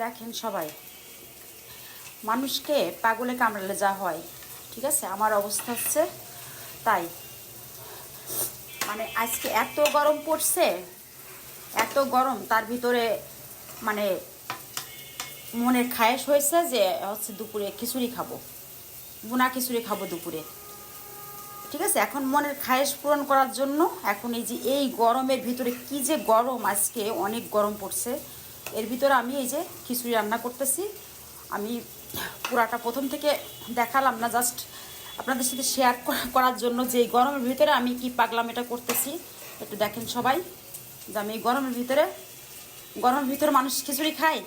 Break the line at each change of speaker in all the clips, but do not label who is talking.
দেখেন সবাই, মানুষকে পাগলে কামড়ালে যা হয়, ঠিক আছে? আমার অবস্থা হচ্ছে তাই। মানে আজকে এত গরম পড়ছে, এত গরম, তার ভিতরে মানে মনের খায়েশ হয়েছে যে হচ্ছে দুপুরে খিচুড়ি খাব বোনা খিচুড়ি খাব দুপুরে। ঠিক আছে? এখন মনের খায়েশ পূরণ করার জন্য এখন এই যে এই গরমের ভিতরে কি যে গরম আজকে, অনেক গরম পড়ছে। এর ভিতরে আমি এই যে খিচুড়ি রান্না করতেছি। আমি পুরাটা প্রথম থেকে দেখালাম না জাস্ট আপনাদের সাথে শেয়ার করার জন্য যে গরমের ভিতরে আমি কি পাগলাম এটা করতেছি। একটু দেখেন সবাই, যে আমি গরমের ভিতরে গরমের ভিতরে মানুষ খিচুড়ি খায়?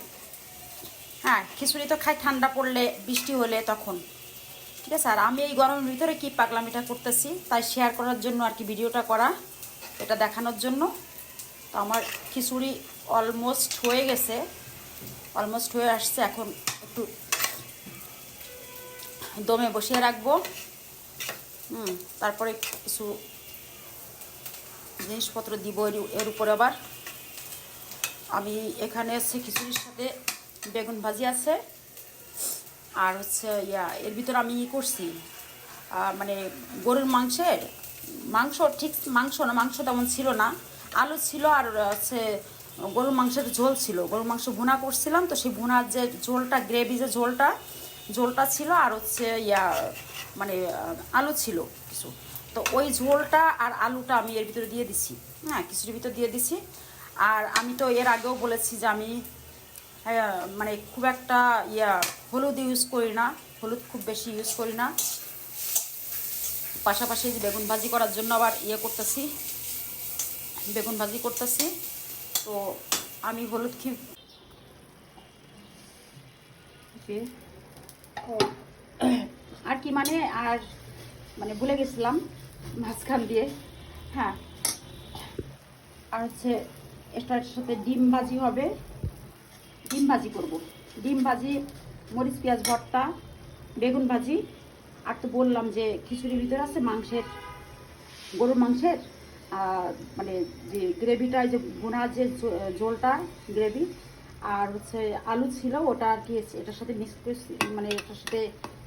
হ্যাঁ খিচুড়ি তো খায়, ঠান্ডা পড়লে, বৃষ্টি হলে তখন। ঠিক আছে, আর আমি এই গরমের ভিতরে কি পাগলামিটা করতেছি, তাই শেয়ার করার জন্য আর কি ভিডিওটা করা, এটা দেখানোর জন্য। তো আমার খিচুড়ি অলমোস্ট হয়ে গেছে। অলমোস্ট হয়ে আসছে, এখন একটু দমে বসিয়ে রাখব। হুম, তারপরে কিছু জিনিসপত্র দিব এর- উপরে আবার। আমি এখানে হচ্ছে খিচুড়ির সাথে বেগুন ভাজি আছে। আর হচ্ছে ইয়া, এর ভিতরে আমি ই করছি মানে গরুর মাংসের, মাংস ঠিক মাংস না, মাংস তেমন ছিল না। আলু ছিল আর হচ্ছে গরুর মাংসের ঝোল ছিল। গরুর মাংস ভুনা করছিলাম তো সেই ভুনার যে ঝোলটা গ্রেভি যে ঝোলটা ঝোলটা ছিল আর হচ্ছে ইয়া মানে আলু ছিল কিছু। তো ওই ঝোলটা আর আলুটা আমি এর ভিতরে দিয়ে দিছি। হ্যাঁ কিছুর ভিতরে দিয়ে দিছি। আর আমি তো এর আগেও বলেছি যে আমি মানে খুব একটা ইয়া, হলুদ ইউজ করি না। হলুদ খুব বেশি ইউজ করি না। পাশাপাশি বেগুন ভাজি করার জন্য আবার ইয়ে করতেছি। বেগুন ভাজি করতেছি। তো আমি হলুদ কি? যে, ও, আর কি মানে আর মানে ভুলে গেছিলাম মাঝখান দিয়ে। হ্যাঁ। আর হচ্ছে এটার সাথে ডিম ভাজি হবে। ডিম ভাজি করব। ডিম ভাজি মরিচ পেঁয়াজ ভর্তা বেগুন ভাজি। আর তো বললাম যে খিচুড়ির ভিতরে আছে মাংসের গরুর মাংসের। মানে যে গ্রেভিটা যে ভুনার যে ঝোলটা, গ্রেভি, আর হচ্ছে আলু ছিল, ওটা আর কি এটার সাথে মিক্স করে মানে এটার সাথে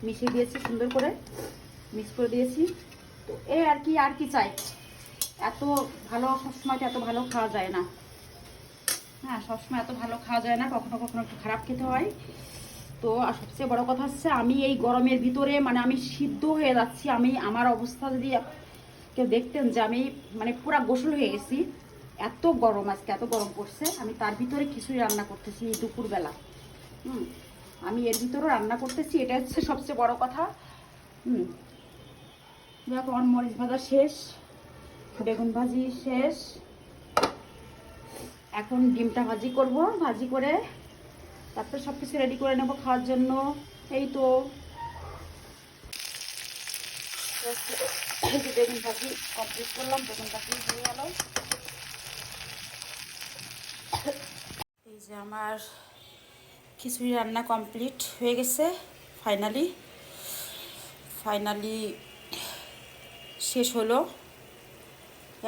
মিশিয়ে দিয়েছি, সুন্দর করে মিক্স করে দিয়েছি। তো এ আর কি আর কি চাই? এত ভালো সবসময় এত ভালো খাওয়া যায় না। হ্যাঁ সবসময় এত ভালো খাওয়া যায় না, কখনো কখনো একটু খারাপ খেতে হয়। তো আর সবচেয়ে বড় কথা হচ্ছে, আমি এই গরমের ভিতরে মানে আমি সিদ্ধ হয়ে যাচ্ছি, আমি, আমার অবস্থা যদি কেউ দেখতেন যে আমি মানে পুরা গোসল হয়ে গেছি। এত গরম আজকে, এত গরম পড়ছে। আমি তার ভিতরে খিচুড়ি রান্না করতেছি দুপুরবেলা। হুম, আমি এর ভিতরেও রান্না করতেছি এটা হচ্ছে সবচেয়ে বড় কথা। হুম দেখো আমার মরিচ ভাজা শেষ, বেগুন ভাজি শেষ। এখন ডিমটা ভাজি করব, ভাজি করে তারপরে সব কিছু রেডি করে নেব খাওয়ার জন্য। এই তো। এই যে বেগুন ভাজি কমপ্লিট করলাম বেগুন ভাজি হয়ে গেল এই যে আমার খিচুড়ি রান্না কমপ্লিট হয়ে গেছে ফাইনালি ফাইনালি শেষ হলো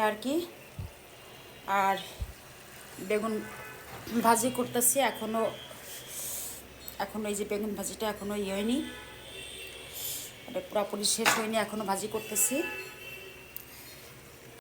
আর কি। আর বেগুন ভাজি করতেছি এখনও এখনও এই যে বেগুন ভাজিটা এখনও ইয়ে হয়নি। এটা পুরোপুরি শেষ হয়নি এখনও ভাজি করতেছি।